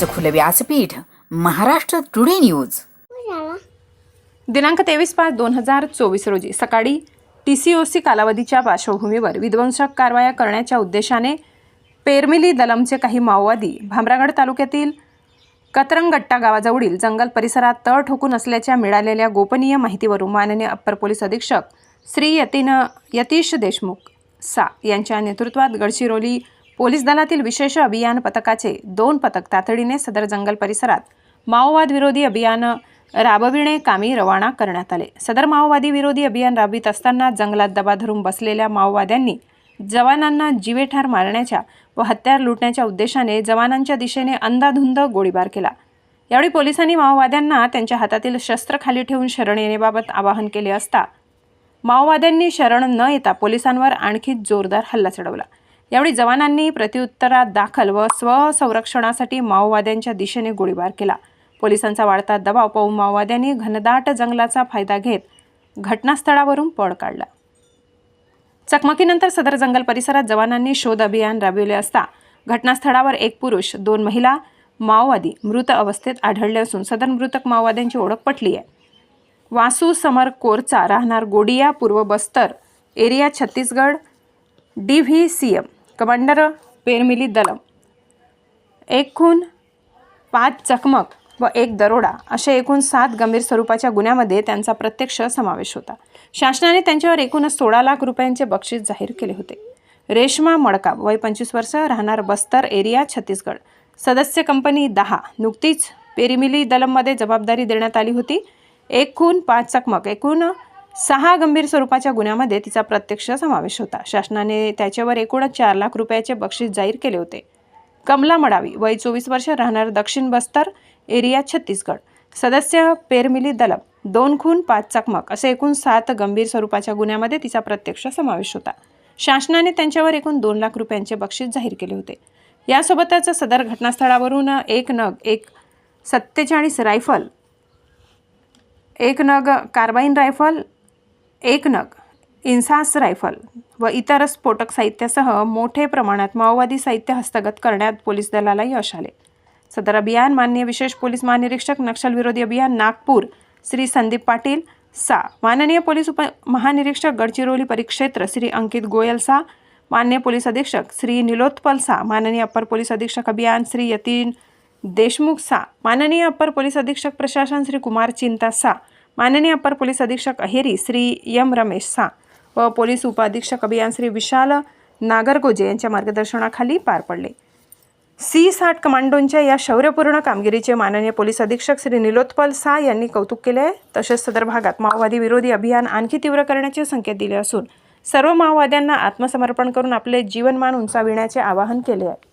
सत्याचं खुलं व्यासपीठ Maharashtra today news दिनांक तेवीस पाच दोन हजार चोवीस रोजी सकाळी टी सी ओ सी कालावधीच्या पार्श्वभूमीवर विध्वंसक कारवाया करण्याच्या उद्देशाने पेरमिली दलमचे काही माओवादी भामरागड तालुक्यातील कतरंगट्टा गावाजवळील जंगल परिसरात तळ ठोकून असल्याच्या मिळालेल्या गोपनीय माहितीवरून माननीय अप्पर पोलीस अधीक्षक श्री यतीन यतीश देशमुख सा यांच्या नेतृत्वात गडचिरोली पोलीस दलातील विशेष अभियान पथकाचे दोन पथक तातडीने सदर जंगल परिसरात माओवाद विरोधी अभियान राबविणे कामी रवाना करण्यात आले. सदर माओवादी विरोधी अभियान राबवित असताना जंगलात दबा धरून बसलेल्या माओवाद्यांनी जवानांना जीवेठार मारण्याच्या व हत्यार लुटण्याच्या उद्देशाने जवानांच्या दिशेने अंधाधुंद गोळीबार केला. यावेळी पोलिसांनी माओवाद्यांना त्यांच्या हातातील शस्त्र खाली ठेवून शरण येण्याबाबत आवाहन केले असता माओवाद्यांनी शरण न येता पोलिसांवर आणखी जोरदार हल्ला चढवला. यावेळी जवानांनी प्रत्युत्तरात दाखल व स्वसंरक्षणासाठी माओवाद्यांच्या दिशेने गोळीबार केला. पोलिसांचा वाढता दबाव पाहून माओवाद्यांनी घनदाट जंगलाचा फायदा घेत घटनास्थळावरून पळ काढला. चकमकीनंतर सदर जंगल परिसरात जवानांनी शोध अभियान राबविले असता घटनास्थळावर एक पुरुष दोन महिला माओवादी मृत अवस्थेत आढळले असून सदर मृतक माओवाद्यांची ओळख पटली आहे. वासू समर कोरचा राहणार गोडिया पूर्व Bastar area Chhattisgarh D V C M commander Permili दलम. एक खून पाच चकमक व एक दरोडा अशा एकूण सात गंभीर स्वरूपाच्या गुन्ह्यामध्ये त्यांचा प्रत्यक्ष समावेश होता. शासनाने त्यांच्यावर एकूणच सोळा लाख रुपयांचे बक्षीस जाहीर केले होते. रेश्मा मडका वय पंचवीस वर्ष राहणार बस्तर एरिया छत्तीसगड. सदस्य कंपनी दहा. नुकतीच पेरिमिली दलममध्ये जबाबदारी देण्यात आली होती. एक खून पाच चकमक. एकूण सहा गंभीर स्वरूपाच्या गुन्ह्यामध्ये तिचा प्रत्यक्ष समावेश होता. शासनाने त्याच्यावर एकूणच चार लाख रुपयाचे बक्षीस जाहीर केले होते. कमला मडावी वय चोवीस वर्ष राहणार दक्षिण बस्तर एरिया छत्तीसगड. सदस्य पेरमिली दलम दोन खून पाच चकमक असे एकूण सात गंभीर स्वरूपाच्या गुन्ह्यामध्ये तिचा प्रत्यक्ष समावेश होता. शासनाने त्यांच्यावर एकूण दोन लाख रुपयांचे बक्षीस जाहीर केले होते. यासोबतच सदर घटनास्थळावरून एक नग एक सत्तेचाळीस रायफल एक नग कार्बाईन रायफल एक नग इन्सास रायफल व इतर स्फोटक साहित्यासह मोठे प्रमाणात माओवादी साहित्य हस्तगत करण्यात पोलीस दलाला यश आले. सदर अभियान माननीय विशेष पोलीस महानिरीक्षक नक्षलविरोधी अभियान नागपूर श्री संदीप पाटील सा. माननीय पोलीस उप महानिरीक्षक गडचिरोली परिक्षेत्र श्री अंकित गोयल सा. माननीय पोलीस अधीक्षक श्री निलोत्पल सा. माननीय अप्पर पोलीस अधीक्षक अभियान श्री यतीन देशमुख सा. माननीय अप्पर पोलीस अधीक्षक प्रशासन श्री कुमार चिंता सा. माननीय अपर पोलीस अधीक्षक अहेरी श्री यम रमेश सा व पोलीस उपअधीक्षक अभियान श्री विशाल नागरगोजे यांच्या मार्गदर्शनाखाली पार पडले. सी साठ कमांडोंच्या या शौर्यपूर्ण कामगिरीचे माननीय पोलीस अधीक्षक श्री निलोत्पल सा यांनी कौतुक केले. आहे तसेच सदर भागात माओवादी विरोधी अभियान आणखी तीव्र करण्याचे संकेत दिले असून सर्व माओवाद्यांना आत्मसमर्पण करून आपले जीवनमान उंचाविण्याचे आवाहन केले आहे.